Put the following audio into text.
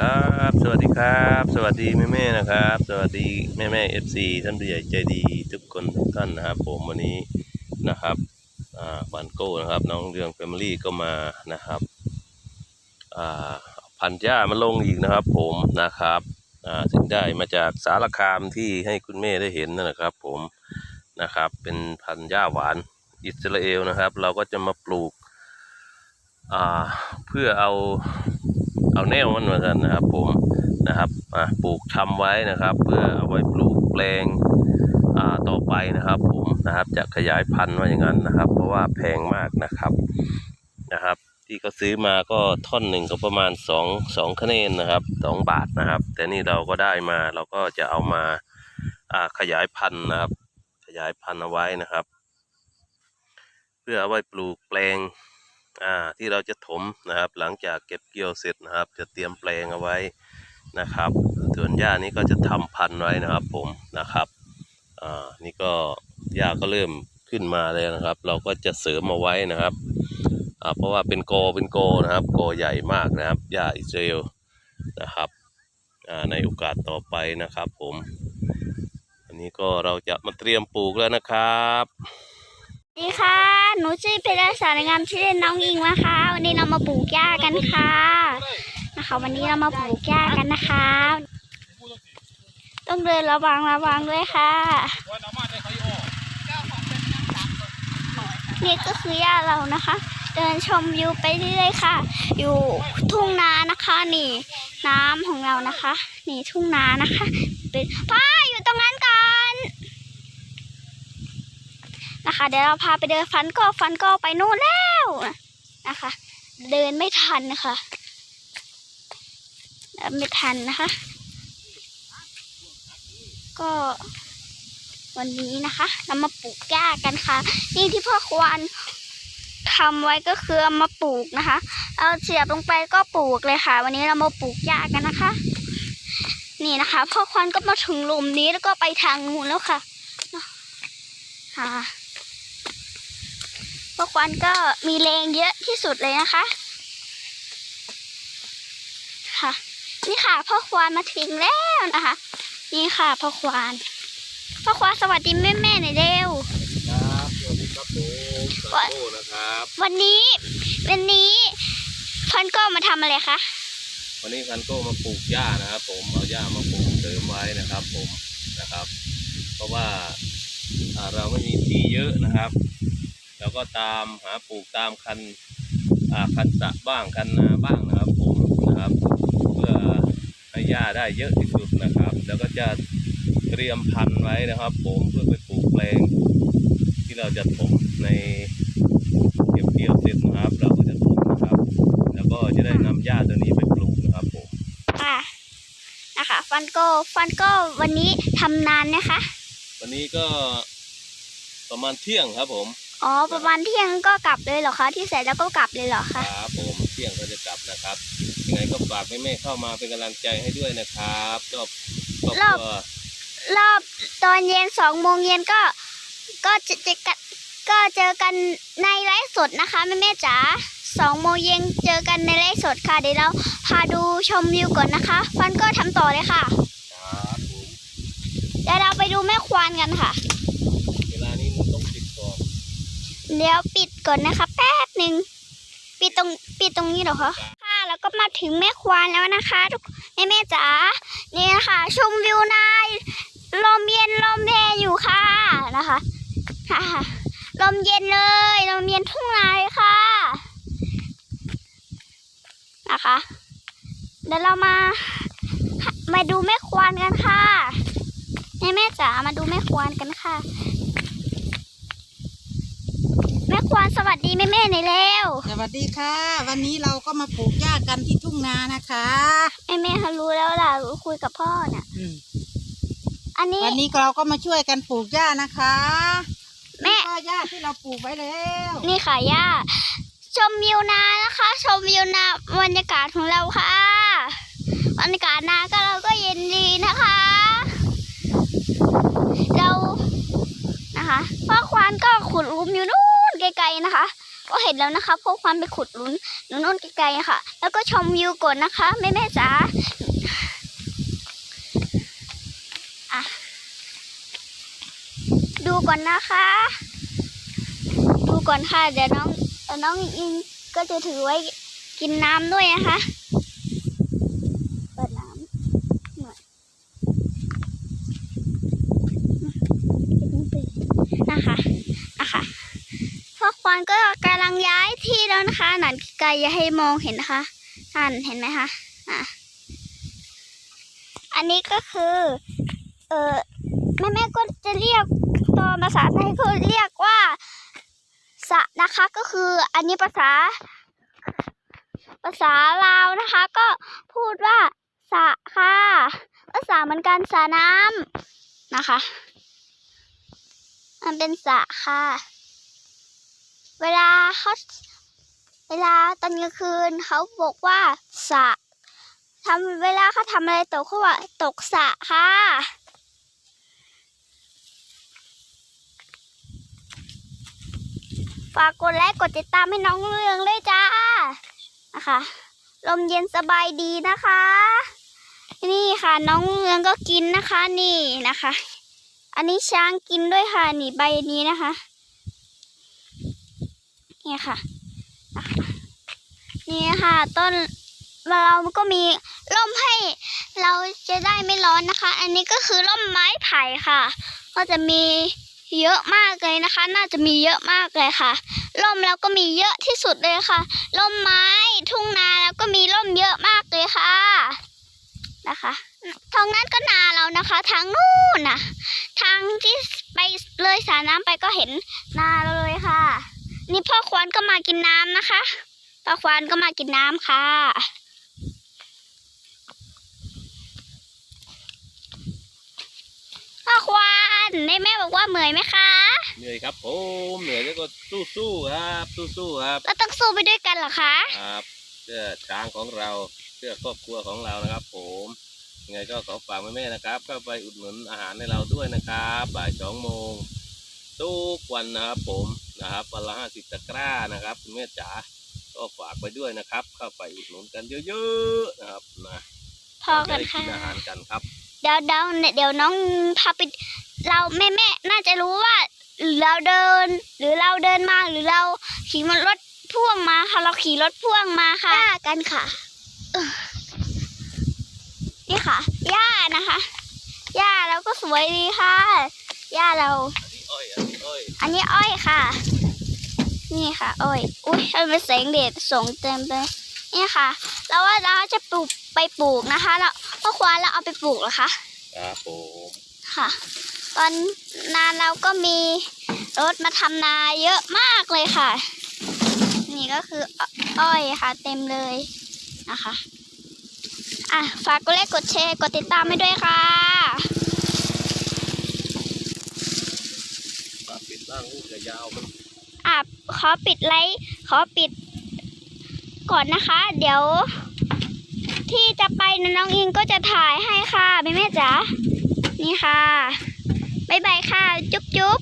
ครับ สวัสดีครับ สวัสดีแม่แม่ๆนะครับ สวัสดีแม่แม่เอฟซีท่านผู้ใหญ่ใจดีทุกคนทุกท่านนะครับ ผมวันนี้นะครับอ่าบันโก้นะครับ น้องเรืองแฟมิลี่ก็มานะครับพันธุ์หญ้ามาลงอีกนะครับ ผมนะครับอ่าถึงได้มาจากสารคามที่ให้คุณแม่ได้เห็นนะครับ ผมนะครับ เป็นพันธุ์หญ้าหวานอิสราเอลนะครับ เราก็จะมาปลูกเพื่อเอา เอาแนวมันเหมือนกันนะครับผมนะครับอะปลูกชำไว้นะครับ เพื่อเอาไว้ปลูกแปลงอ่าต่อไปนะครับผมนะครับจะขยายพันธุ์ว่าอย่างนั้นนะครับ เพราะว่าแพงมากนะครับนะครับ ที่เขาซื้อมาก็ท่อนหนึ่งก็ประมาณสองสองคะแนนนะครับสองบาทนะครับ แต่นี่เราก็ได้มาเราก็จะเอามาอ่าขยายพันธุ์นะครับ ขยายพันธุ์เอาไว้นะครับ เพื่อเอาไว้ปลูกแปลง อ่าที่เราจะถมนะครับ หลังจากเก็บเกี่ยวเสร็จนะครับ จะเตรียมแปลงเอาไว้นะครับ ส่วนหญ้านี้ก็จะทำพันไว้นะครับ ผมนะครับอ่านี่ก็หญ้าก็เริ่มขึ้นมาแล้วนะครับ เราก็จะเสริมเอาไว้นะครับอ่าเพราะว่าเป็นโกเป็นโกนะครับ โกใหญ่มากนะครับหญ้าอิสราเอลนะครับอ่าในโอกาสต่อไปนะครับ ผม อันนี้ก็เราจะมาเตรียมปลูกแล้วนะครับ ดีค่ะ หนูชื่อเพชรสารงามชื่อเล่นน้องอิงนะคะ วันนี้เรามาปลูกหญ้ากันค่ะ นะคะ วันนี้เรามาปลูกหญ้ากันนะคะ ต้องเดินระวังระวังด้วยค่ะ นี่ก็คือหญ้าเรานะคะ เดินชมวิวไปเรื่อยๆค่ะ อยู่ทุ่งนานะคะ นี่ น้ำของเรานะคะ นี่ทุ่งนานะคะ เป็นพ่ออยู่ตรงนั้นก่อ นนะคะ เดี๋ยวเราพาไปเดินฟันก็ฟันก็ไปนู่นแล้วนะคะ เดินไม่ทันนะคะเดินไม่ทันนะคะ ก็วันนี้นะคะเรามาปลูกหญ้ากันค่ะ นี่ที่พ่อควานทำไว้ก็คือเอามาปลูกนะคะ เอาเสียบลงไปก็ปลูกเลยค่ะ วันนี้เรามาปลูกหญ้ากันนะคะ นี่นะคะพ่อควานก็มาถึงหลุมนี้แล้วก็ไปทางนู้นแล้วค่ะค่ะ พวกควันก็มีแรงเยอะที่สุดเลยนะคะ ค่ะ นี่ค่ะพ่อควานมาถึงแล้วนะคะ นี่ค่ะพ่อควานพ่อควานสวัสดีแม่แม่ๆหน่อยเร็วครับสวัสดีครับผมสาโก้นะครับวันนี้วันนี้พันก็มาทำอะไรคะวันนี้พันโก้มาปลูกหญ้านะครับ ผมเอาหญ้ามาปลูกเสริมไว้นะครับ ผมนะครับ เพราะว่าอ่าเราไม่มีที่เยอะนะครับ เราก็ตามหาปลูกตามคันอ่าคันสระบ้างคันนาบ้างนะครับผมนะครับ เพื่อให้หญ้าได้เยอะที่สุดนะครับ แล้วก็จะเตรียมพันธุ์ไว้นะครับ ผมเพื่อไปปลูกแปลงที่เราจะถมในเก็บเกี่ยวเสร็จนะครับ เราก็จะถมนะครับ แล้วก็จะได้นำหญ้าตัวนี้ไปปลูกนะครับผมค่ะนะคะฟันโก็ฟันโก็วันนี้ทำนานนะคะ วันนี้ก็ประมาณเที่ยงครับผม อ๋อประมาณเที่ยงก็กลับเลยเหรอคะที่เสร็จแล้วก็กลับเลยเหรอคคะรับผมเที่ยงก็จะกลับนะครับยังไงก็ฝากแม่ๆเข้ามาเป็นกำลังใจให้ด้วยนะครับชอบครอบครัวรอบตอนเย็นสองโมงเย็นก็ ก็จะจะกันก็เจอกันในไลฟ์สดนะคะแม่แม่ๆจ๋าสองโมงเย็นเจอกันในไลฟ์สดค่ะเดี๋ยวเราพาดูชมวิวก่อนนะคะฟันก็ทำต่อเลยค่ะครับผมเดี๋ยวเราไปดูแม่ควานกันค่ะ เวลานี้มันต้องติดก่อน เดี๋ยวปิดก่อนนะคะแป๊บหนึ่งปิดตรงปิดตรงนี้เหรอคะค่ะแล้วก็มาถึงแม่ควานแล้วนะคะทุกแม่แม่จ๋านี่นะคะชมวิวนายลมเย็นลมแย่อยู่ค่ะนะคะค่ะลมเย็นเลยลมเย็นทุ่งนาเลยค่ะนะคะเดี๋ยวเรามามาดูแม่ควานกันค่ะแม่แม่จ๋ามาดูแม่ควานกันค่ะ แม่ควานสวัสดีแม่แม่ๆหน่อยเร็วสวัสดีค่ะ วันนี้เราก็มาปลูกหญ้ากันที่ทุ่งนานะคะแม่แม่เขารู้แล้วล่ะรู้คุยกับพ่อเนี่ยอืมอันนี้วันนี้เราก็มาช่วยกันปลูกหญ้านะคะแม่ ก็หญ้าที่เราปลูกไว้แล้วนี่ค่ะย่าชมวิวนานะคะ ชมวิวนาบรรยากาศของเราค่ะบรรยากาศนาก็เราก็เย็นดีนะคะ เรานะคะพ่อควานก็ขุดหลุมอยู่นู่น ไกลๆนะคะ ก็เห็นแล้วนะคะเพราะความไปขุดลุนนุ่นไกลๆค่ะ แล้วก็ชมวิวก่อนนะคะแม่แม่จ๋าดูก่อนนะคะ ดูก่อนค่ะ เดี๋ยวน้องน้องอิงก็จะถือไว้กินน้ำด้วยนะคะ เปิดน้ำหน่อยนะคะนะคะ พ่อควานก็กำลังย้ายที่แล้วนะคะหนันไกลอย่าให้มองเห็นนะคะท่านเห็นไหมคะอะอันนี้ก็คือ เออแม่แม่ก็จะเรียกตอนภาษาไทยก็เรียกว่าสะนะคะก็คืออันนี้ภาษา ภาษาลาวนะคะ ก็พูดว่าสะค่ะ ภาษาเหมือนกันสะน้ำนะคะ มันเป็นสะค่ะ เวลาเขาเวลาตอนกลางคืนเขาบอกว่าสะทำเวลาเขาทำอะไรตกเขาว่าตกสะค่ะฝากกดไลค์กดติดตามให้น้องเรืองด้วยจ้านะคะ ลมเย็นสบายดีนะคะ นี่ค่ะน้องเรืองก็กินนะคะนี่นะคะ อันนี้ช้างกินด้วยค่ะนี่ใบนี้นะคะ นี่ค่ะ นี่ค่ะ ต้นเราก็มีร่มให้เราจะได้ไม่ร้อนนะคะ อันนี้ก็คือร่มไม้ไผ่ค่ะ ก็จะมีเยอะมากเลยนะคะ น่าจะมีเยอะมากเลยค่ะ ร่มแล้วก็มีเยอะที่สุดเลยค่ะ ร่มไม้ทุ่งนาแล้วก็มีร่มเยอะมากเลยค่ะ นะคะทางนั้นก็นาเรานะคะ ทางนู้นนะทางที่ไปเลยสระน้ำไปก็เห็นนาเราเลยค่ะ นี่พ่อควานก็มากินน้ำนะคะ พ่อควานก็มากินน้ำค่ะ พ่อควานในแม่บอกว่าเหมื่อยไหมคะ เหนื่อยครับผมเหนื่อยแล้วก็สู้ๆครับสู้ๆครับเราต้องสู้ไปด้วยกันเหรอคะครับเพื่อช้างของเราเพื่อครอบครัวของเรานะครับ ผมยังไงก็ขอฝากแม่ๆนะครับก็ไปอุดหนุนอาหารให้เราด้วยนะครับบ่ายสองโมงทุกวันนะครับผม นะครับวันละห้าสิบตะกร้านะครับคุณแม่จ๋าก็ฝากไปด้วยนะครับ เข้าไปอุดหนุนกันเยอะๆนะครับนะพอกันจะได้ค่ะกินอาหารกันครับ เดี๋ยวเดี๋ยวเดี๋ยวน้องพาไปเราแม่แม่น่าจะรู้ว่าเราเดิน หรือเราเดินมาหรือเราขี่มันรถพ่วงมาค่ะเราขี่รถพ่วงมาค่ะย่ากันค่ะเออนี่ค่ะย่านะคะย่าเราก็สวยดีค่ะย่าเราอ้อยอันนี้อ้อยอันนี้อ้อยค่ะ นี่ค่ะอ้อยอุ้ยทำไมแสงแดดส่องเต็มเลยนี่ค่ะแล้วว่าเราจะปลูกไปปลูกนะคะแล้วพ่อควานเราเอาไปปลูกเหรอคะครับผมค่ะ ตอนนาเราก็มีรถมาทำนาเยอะมากเลยค่ะ นี่ก็คืออ้อ้อยค่ะ เต็มเลยนะคะอะฝากกดไลค์กดแชร์กดติดตามให้ด้วยค่ะปากปิดล่างลูกจะยาวมัน อะขอปิดไลท์ขอปิดก่อนนะคะ เดี๋ยว ที่จะไปน้องอิงก็จะถ่ายให้ค่ะแม่แม่จ๋านี่ค่ะ บ๊ายบายค่ะ จุ๊บจุ๊บ